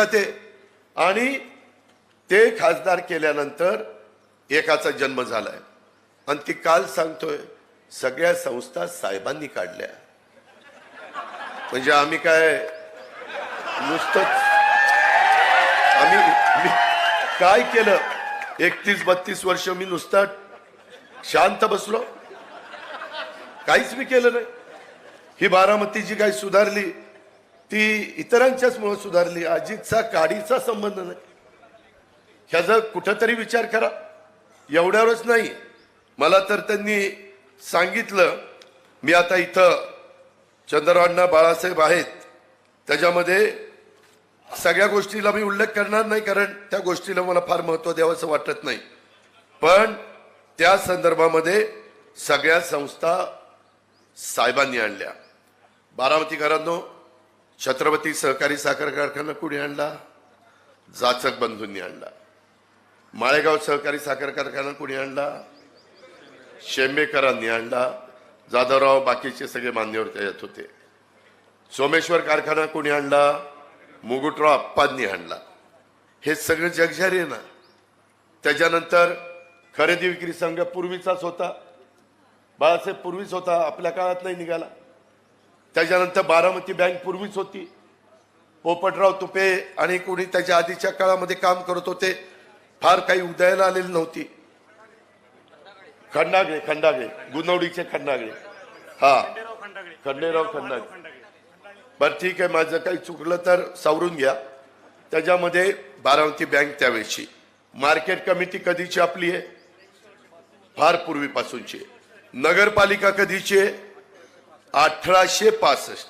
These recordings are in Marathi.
का ते आणि ते खासदार केल्यानंतर एकाचा जन्म झालाय. आणि ती काल सांगतोय सगळ्या संस्था साहेबांनी काढल्या. म्हणजे आम्ही काय नुसतंच आम्ही काय केलं? एकतीस बत्तीस वर्ष मी नुसता शांत बसलो. काहीच मी केलं नाही. ही बारामती जी काही सुधारली ती इतरांच्याच मुळे सुधारली. अजितचा काडीचा संबंध नाही. ह्याचा कुठंतरी विचार करा. एवढ्यावरच नाही. मला तर त्यांनी सांगितलं मी आता इथं चंद्रवांना बाळासाहेब आहेत. त्याच्यामध्ये सगळ्या गोष्टीला मी उल्लेख करणार नाही कारण त्या गोष्टीला मला फार महत्त्व द्यावंसं वाटत नाही. पण त्या संदर्भामध्ये सगळ्या संस्था साहेबांनी आणल्या. बारामतीकरांनो छत्रपती सहकारी साखर कारखाना कुणी आणला? जाचक बंधूंनी आणला. माळेगाव सहकारी साखर कारखाना कुणी आणला? शेंबेकरांनी आणला. जाधवराव बाकीचे सगळे मान्यवर त्याच्यात होते. सोमेश्वर कारखाना कोणी आणला? मुगुटराव अप्पांनी आणला. हे सगळं जगझारी आहे ना. त्याच्यानंतर खरेदी विक्री संघ पूर्वीचाच होता. बाळासाहेब पूर्वीच होता. आपल्या काळात नाही निघाला. त्याच्यानंतर बारामती बँक पूर्वीच होती. पोपटराव तुपे आणि कोणी त्याच्या आधीच्या काळामध्ये काम करत होते फार काही उदयाला आलेली नव्हती. खंडागळे खंडागळे गुनवडीचे खंडागळे. हा. खंडेराव खंडागळे. बरं ठीक आहे माझं काही चुकलं तर सावरून घ्या. त्याच्यामध्ये बारामती बँक त्यावेळेची. मार्केट कमिटी कधीची आपली आहे? फार पूर्वीपासूनची आहे. नगरपालिका कधीची आहे? अठराशे पासष्ट.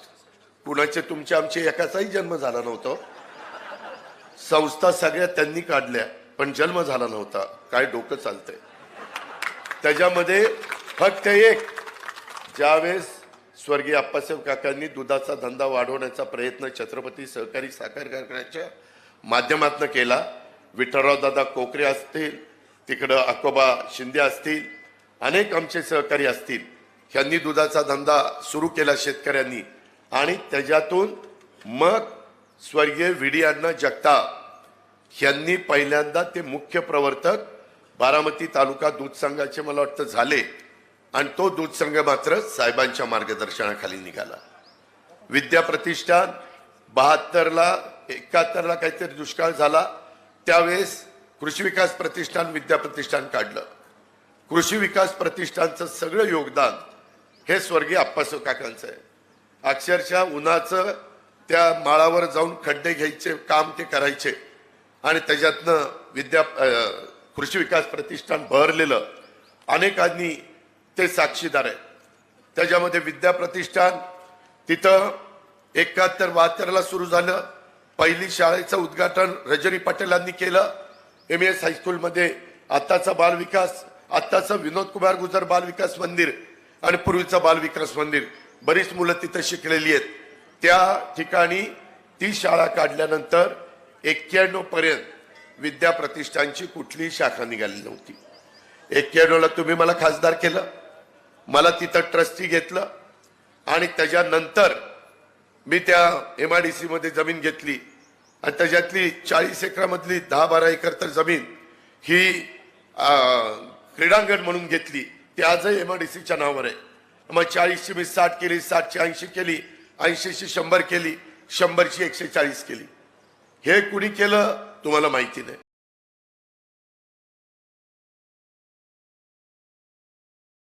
कुणाचे तुमचे आमचे एकाचाही जन्म झाला नव्हता. संस्था सगळ्या त्यांनी काढल्या पण जन्म झाला नव्हता. काय डोकं चालतंय. त्याच्यामध्ये फक्त एक ज्यावेळेस स्वर्गीय अप्पासाहेब काकांनी दुधाचा धंदा वाढवण्याचा प्रयत्न छत्रपती सहकारी साखर कारखान्याच्या माध्यमातून केला. विठ्ठलराव दादा कोकरे असतील तिकडं अकोबा शिंदे असतील अनेक आमचे सहकारी असतील. ह्यांनी दुधाचा धंदा सुरू केला शेतकऱ्यांनी. आणि त्याच्यातून मग स्वर्गीय व्ही अण्णा जगताप. पहिल्यांदा ते मुख्य प्रवर्तक बारामती तालुका दूध संघाचे मला वाटतं झाले. आणि तो दूध संघ मात्र साहेबांच्या मार्गदर्शनाखाली निघाला. विद्याप्रतिष्ठान बहात्तरला एकाहत्तरला काहीतरी दुष्काळ झाला. त्यावेळेस कृषी विकास प्रतिष्ठान विद्याप्रतिष्ठान काढलं. कृषी विकास प्रतिष्ठानचं सगळं योगदान हे स्वर्गीय आप्पासाहेब काकांचं आहे. अक्षरशः उन्हाचं त्या माळावर जाऊन खड्डे घ्यायचे काम ते करायचे. आणि त्याच्यातनं विद्या कृषी विकास प्रतिष्ठान बहरलेलं अनेकांनी ते साक्षीदार आहे. त्याच्यामध्ये विद्या प्रतिष्ठान तिथं एकाहत्तर बहात्तरला सुरू झालं. पहिली शाळेचं उद्घाटन रजनी पटेलांनी केलं. एम एस हायस्कूलमध्ये आत्ताचा बालविकास आत्ताचं विनोद कुमार गुजर बालविकास मंदिर आणि पूर्वीचं बालविकास मंदिर बरीच मुलं तिथं शिकलेली आहेत. त्या ठिकाणी ती शाळा काढल्यानंतर एक्क्याण्णव पर्यंत विद्या प्रतिष्ठानची कुठलीही शाखा निघाली नव्हती. एक्क्याण्णवला तुम्ही मला खासदार केलं मला तिथं ट्रस्टी घेतलं आणि त्याच्यानंतर मी त्या एम आय डी सीमध्ये जमीन घेतली. आणि त्याच्यातली चाळीस एकरामधली दहा बारा एकर तर जमीन ही क्रीडांगण म्हणून घेतली. ते आजही एम आय सीच्या नावावर आहे. मग चाळीसची मी साठ केली साठची ऐंशी केली ऐंशीची शंभर केली शंभरची एकशे चाळीस केली. हे कुणी केलं तुम्हाला माहिती नाही.